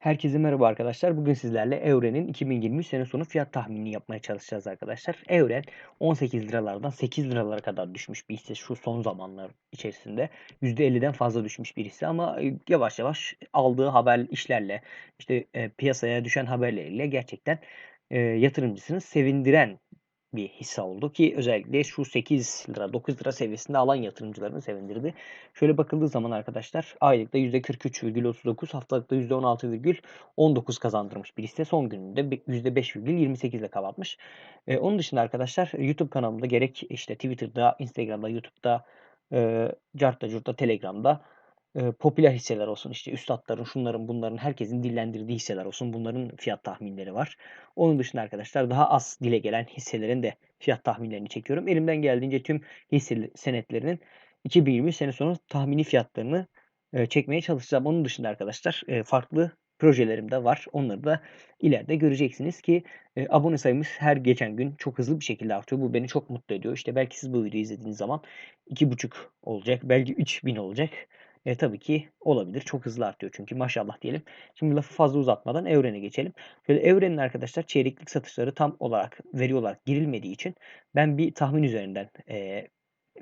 Herkese merhaba arkadaşlar. Bugün sizlerle Evren'in 2023 sene sonu fiyat tahminini yapmaya çalışacağız arkadaşlar. Evren 18 liralardan 8 liralara kadar düşmüş bir hisse şu son zamanlar içerisinde. %50'den fazla düşmüş bir hisse ama e, yavaş yavaş aldığı haber işlerle işte e, piyasaya düşen haberleriyle gerçekten e, yatırımcısını sevindiren bir hisse oldu ki özellikle şu 8 lira 9 lira seviyesinde alan yatırımcılarını sevindirdi. Şöyle bakıldığı zaman arkadaşlar aylıkta %43,39 haftalıkta %16,19 kazandırmış bir hisse. Son gününde %5,28 ile kapatmış. Ee, onun dışında arkadaşlar YouTube kanalımda gerek işte Twitter'da, Instagram'da, YouTube'da, e, Cart'ta, Curt'ta, Telegram'da e, popüler hisseler olsun işte üstadların şunların bunların herkesin dillendirdiği hisseler olsun bunların fiyat tahminleri var. Onun dışında arkadaşlar daha az dile gelen hisselerin de fiyat tahminlerini çekiyorum. Elimden geldiğince tüm hisse senetlerinin 2020 sene sonu tahmini fiyatlarını e, çekmeye çalışacağım. Onun dışında arkadaşlar e, farklı projelerim de var. Onları da ileride göreceksiniz ki e, abone sayımız her geçen gün çok hızlı bir şekilde artıyor. Bu beni çok mutlu ediyor. İşte belki siz bu videoyu izlediğiniz zaman 2,5 olacak, belki 3000 olacak. E, tabii ki olabilir. Çok hızlı artıyor çünkü maşallah diyelim. Şimdi lafı fazla uzatmadan evrene geçelim. Şöyle evrenin arkadaşlar çeyreklik satışları tam olarak veri olarak girilmediği için ben bir tahmin üzerinden e,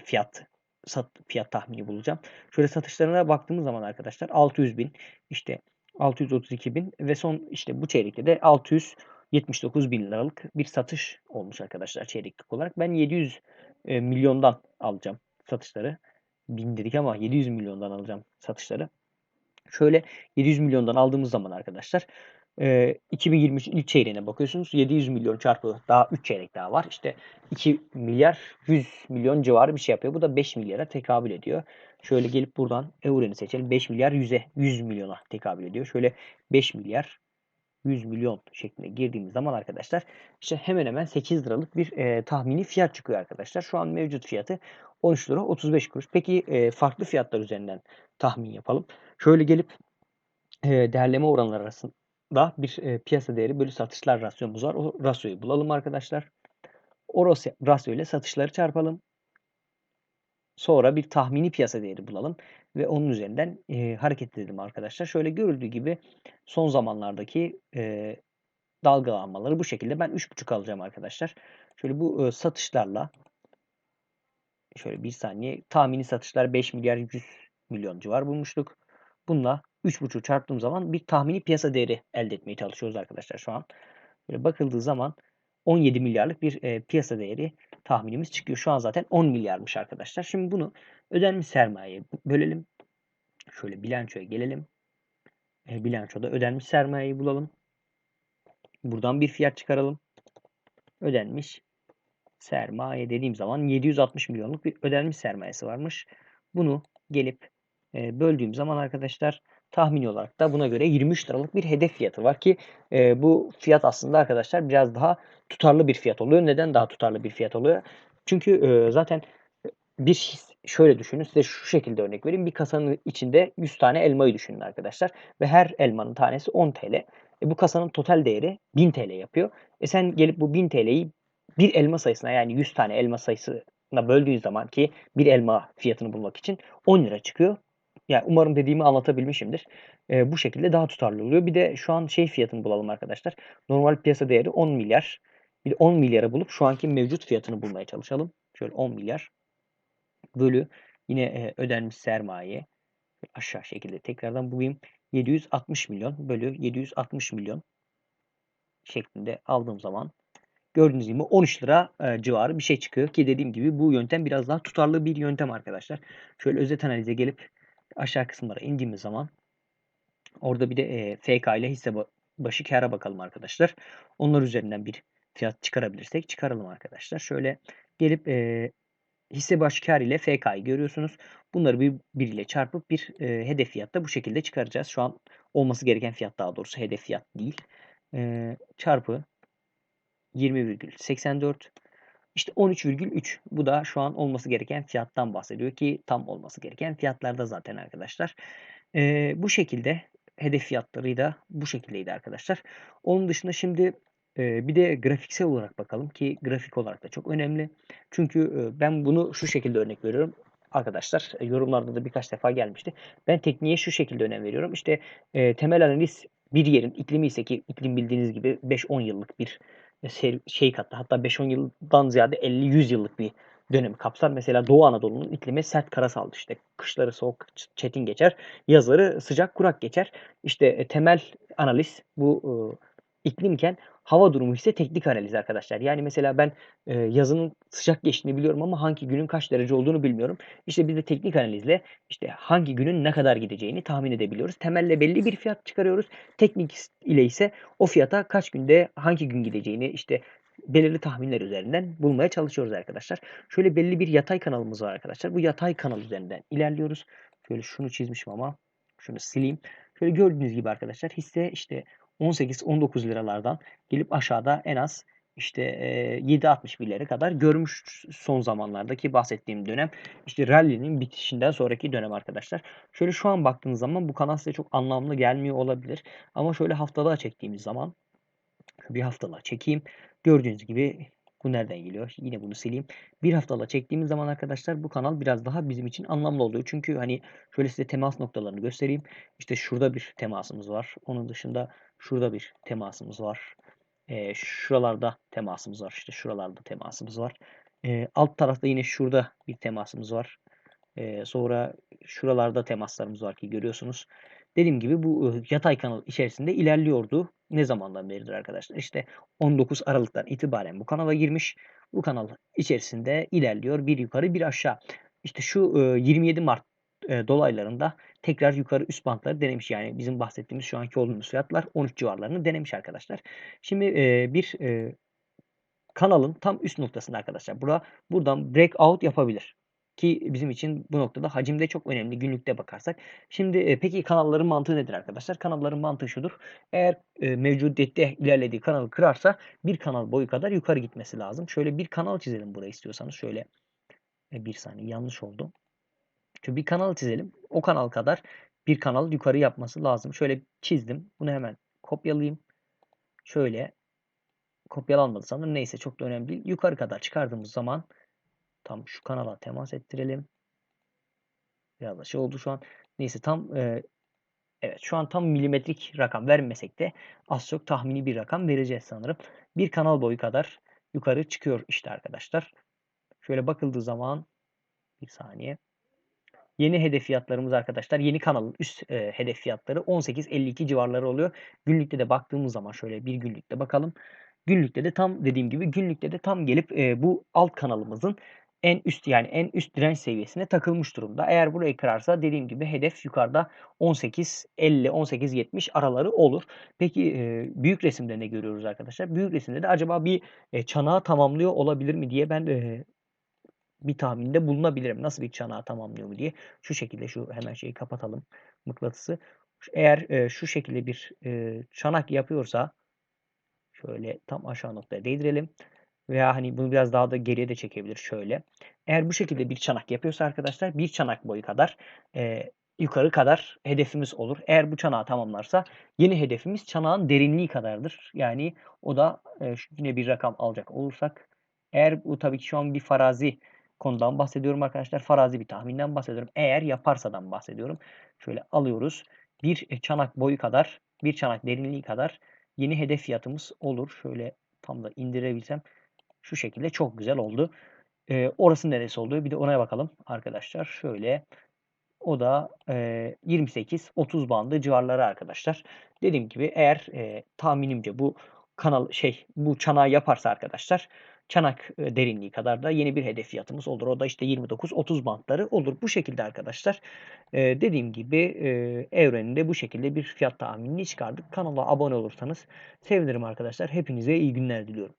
fiyat sat, fiyat tahmini bulacağım. Şöyle satışlarına baktığımız zaman arkadaşlar 600 bin işte 632 bin ve son işte bu çeyrekte de 679 bin liralık bir satış olmuş arkadaşlar çeyreklik olarak. Ben 700 e, milyondan alacağım satışları bin dedik ama 700 milyondan alacağım satışları. Şöyle 700 milyondan aldığımız zaman arkadaşlar 2023 ilk çeyreğine bakıyorsunuz. 700 milyon çarpı daha 3 çeyrek daha var. İşte 2 milyar 100 milyon civarı bir şey yapıyor. Bu da 5 milyara tekabül ediyor. Şöyle gelip buradan Euren'i seçelim. 5 milyar 100'e 100 milyona tekabül ediyor. Şöyle 5 milyar 100 milyon şeklinde girdiğimiz zaman arkadaşlar işte hemen hemen 8 liralık bir e, tahmini fiyat çıkıyor arkadaşlar. Şu an mevcut fiyatı 13 lira 35 kuruş. Peki e, farklı fiyatlar üzerinden tahmin yapalım. Şöyle gelip e, değerleme oranları arasında bir e, piyasa değeri bölü satışlar rasyomuz var. O rasyoyu bulalım arkadaşlar. O rasyo ile satışları çarpalım. Sonra bir tahmini piyasa değeri bulalım ve onun üzerinden e, hareket edelim arkadaşlar. Şöyle görüldüğü gibi son zamanlardaki e, dalgalanmaları bu şekilde ben 3.5 alacağım arkadaşlar. Şöyle bu e, satışlarla şöyle bir saniye tahmini satışlar 5 milyar 100 milyon civar bulmuştuk. Bununla 3.5 çarptığım zaman bir tahmini piyasa değeri elde etmeye çalışıyoruz arkadaşlar şu an. Böyle bakıldığı zaman 17 milyarlık bir e, piyasa değeri tahminimiz çıkıyor. Şu an zaten 10 milyarmış arkadaşlar. Şimdi bunu ödenmiş sermayeye bölelim. Şöyle bilançoya gelelim. E, bilançoda ödenmiş sermayeyi bulalım. Buradan bir fiyat çıkaralım. Ödenmiş sermaye dediğim zaman 760 milyonluk bir ödenmiş sermayesi varmış. Bunu gelip e, böldüğüm zaman arkadaşlar tahmini olarak da buna göre 23 liralık bir hedef fiyatı var ki e, bu fiyat aslında arkadaşlar biraz daha tutarlı bir fiyat oluyor. Neden daha tutarlı bir fiyat oluyor? Çünkü e, zaten bir şöyle düşünün size şu şekilde örnek vereyim. Bir kasanın içinde 100 tane elmayı düşünün arkadaşlar ve her elmanın tanesi 10 TL. E, bu kasanın total değeri 1000 TL yapıyor. E sen gelip bu 1000 TL'yi bir elma sayısına yani 100 tane elma sayısına böldüğün zaman ki bir elma fiyatını bulmak için 10 lira çıkıyor. Yani umarım dediğimi anlatabilmişimdir. E, bu şekilde daha tutarlı oluyor. Bir de şu an şey fiyatını bulalım arkadaşlar. Normal piyasa değeri 10 milyar. Bir de 10 milyara bulup şu anki mevcut fiyatını bulmaya çalışalım. Şöyle 10 milyar bölü yine e, ödenmiş sermaye aşağı şekilde tekrardan bulayım. 760 milyon bölü 760 milyon şeklinde aldığım zaman gördüğünüz gibi 13 lira e, civarı bir şey çıkıyor ki dediğim gibi bu yöntem biraz daha tutarlı bir yöntem arkadaşlar. Şöyle özet analize gelip aşağı kısımlara indiğimiz zaman orada bir de e, FK ile hisse başı kâra bakalım arkadaşlar. Onlar üzerinden bir fiyat çıkarabilirsek çıkaralım arkadaşlar. Şöyle gelip e, hisse başı kar ile FK'yı görüyorsunuz. Bunları bir, bir ile çarpıp bir e, hedef fiyatta bu şekilde çıkaracağız. Şu an olması gereken fiyat daha doğrusu hedef fiyat değil. E, çarpı 20,84 işte 13,3 bu da şu an olması gereken fiyattan bahsediyor ki tam olması gereken fiyatlarda zaten arkadaşlar. E, bu şekilde hedef fiyatları da bu şekildeydi arkadaşlar. Onun dışında şimdi bir de grafiksel olarak bakalım ki grafik olarak da çok önemli. Çünkü ben bunu şu şekilde örnek veriyorum. Arkadaşlar e, yorumlarda da birkaç defa gelmişti. Ben tekniğe şu şekilde önem veriyorum. İşte e, temel analiz bir yerin iklimi ise ki iklim bildiğiniz gibi 5-10 yıllık bir şey, şey kattı. Hatta 5-10 yıldan ziyade 50-100 yıllık bir dönemi kapsar. Mesela Doğu Anadolu'nun iklimi sert karasal işte kışları soğuk çetin geçer, yazları sıcak kurak geçer. İşte e, temel analiz bu e, iklimken hava durumu ise teknik analiz arkadaşlar. Yani mesela ben e, yazının sıcak geçtiğini biliyorum ama hangi günün kaç derece olduğunu bilmiyorum. İşte biz de teknik analizle işte hangi günün ne kadar gideceğini tahmin edebiliyoruz. Temelle belli bir fiyat çıkarıyoruz. Teknik ile ise o fiyata kaç günde hangi gün gideceğini işte belirli tahminler üzerinden bulmaya çalışıyoruz arkadaşlar. Şöyle belli bir yatay kanalımız var arkadaşlar. Bu yatay kanal üzerinden ilerliyoruz. Şöyle şunu çizmişim ama şunu sileyim. Şöyle gördüğünüz gibi arkadaşlar hisse işte 18-19 liralardan gelip aşağıda en az işte e, 7.61'lere kadar görmüş son zamanlardaki bahsettiğim dönem. İşte rally'nin bitişinden sonraki dönem arkadaşlar. Şöyle şu an baktığınız zaman bu kanal size çok anlamlı gelmiyor olabilir. Ama şöyle haftalığa çektiğimiz zaman bir haftalığa çekeyim. Gördüğünüz gibi bu nereden geliyor? Yine bunu sileyim. Bir haftalığa çektiğimiz zaman arkadaşlar bu kanal biraz daha bizim için anlamlı oluyor. Çünkü hani şöyle size temas noktalarını göstereyim. İşte şurada bir temasımız var. Onun dışında şurada bir temasımız var. E, şuralarda temasımız var. İşte şuralarda temasımız var. E, alt tarafta yine şurada bir temasımız var. E, sonra şuralarda temaslarımız var ki görüyorsunuz. Dediğim gibi bu yatay kanal içerisinde ilerliyordu. Ne zamandan beridir arkadaşlar? İşte 19 Aralık'tan itibaren bu kanala girmiş. Bu kanal içerisinde ilerliyor. Bir yukarı bir aşağı. İşte şu 27 Mart dolaylarında tekrar yukarı üst bantları denemiş. Yani bizim bahsettiğimiz şu anki olduğumuz fiyatlar 13 civarlarını denemiş arkadaşlar. Şimdi bir kanalın tam üst noktasında arkadaşlar. Bura, buradan breakout yapabilir. Ki bizim için bu noktada hacim de çok önemli günlükte bakarsak. Şimdi e, peki kanalların mantığı nedir arkadaşlar? Kanalların mantığı şudur. Eğer e, mevcudiyette ilerlediği kanalı kırarsa bir kanal boyu kadar yukarı gitmesi lazım. Şöyle bir kanal çizelim buraya istiyorsanız. Şöyle e, bir saniye yanlış oldu. Şöyle bir kanal çizelim. O kanal kadar bir kanal yukarı yapması lazım. Şöyle çizdim. Bunu hemen kopyalayayım. Şöyle kopyalanmadı sanırım. Neyse çok da önemli değil. Yukarı kadar çıkardığımız zaman Tam şu kanala temas ettirelim. Biraz da şey oldu şu an. Neyse tam e, evet şu an tam milimetrik rakam vermesek de az çok tahmini bir rakam vereceğiz sanırım. Bir kanal boyu kadar yukarı çıkıyor işte arkadaşlar. Şöyle bakıldığı zaman bir saniye. Yeni hedef fiyatlarımız arkadaşlar yeni kanalın üst e, hedef fiyatları 18.52 civarları oluyor. Günlükte de baktığımız zaman şöyle bir günlükte bakalım. Günlükte de tam dediğim gibi günlükte de tam gelip e, bu alt kanalımızın en üst yani en üst direnç seviyesine takılmış durumda. Eğer burayı kırarsa dediğim gibi hedef yukarıda 18.50-18.70 araları olur. Peki e, büyük resimde ne görüyoruz arkadaşlar? Büyük resimde de acaba bir e, çanağı tamamlıyor olabilir mi diye ben e, bir tahminde bulunabilirim. Nasıl bir çanağı tamamlıyor mu diye. Şu şekilde şu hemen şeyi kapatalım mıknatısı. Eğer e, şu şekilde bir e, çanak yapıyorsa şöyle tam aşağı noktaya değdirelim. Veya hani bunu biraz daha da geriye de çekebilir şöyle. Eğer bu şekilde bir çanak yapıyorsa arkadaşlar bir çanak boyu kadar e, yukarı kadar hedefimiz olur. Eğer bu çanağı tamamlarsa yeni hedefimiz çanağın derinliği kadardır. Yani o da e, yine bir rakam alacak olursak eğer bu tabii ki şu an bir farazi konudan bahsediyorum arkadaşlar. Farazi bir tahminden bahsediyorum. Eğer yaparsadan bahsediyorum. Şöyle alıyoruz. Bir çanak boyu kadar, bir çanak derinliği kadar yeni hedef fiyatımız olur. Şöyle tam da indirebilsem şu şekilde çok güzel oldu. E, orası neresi oldu? Bir de ona bakalım arkadaşlar. Şöyle o da e, 28-30 bandı civarları arkadaşlar. Dediğim gibi eğer e, tahminimce bu kanal şey bu çanağı yaparsa arkadaşlar çanak derinliği kadar da yeni bir hedef fiyatımız olur. O da işte 29-30 bantları olur. Bu şekilde arkadaşlar e, dediğim gibi e, evreninde bu şekilde bir fiyat tahminini çıkardık. Kanala abone olursanız sevinirim arkadaşlar. Hepinize iyi günler diliyorum.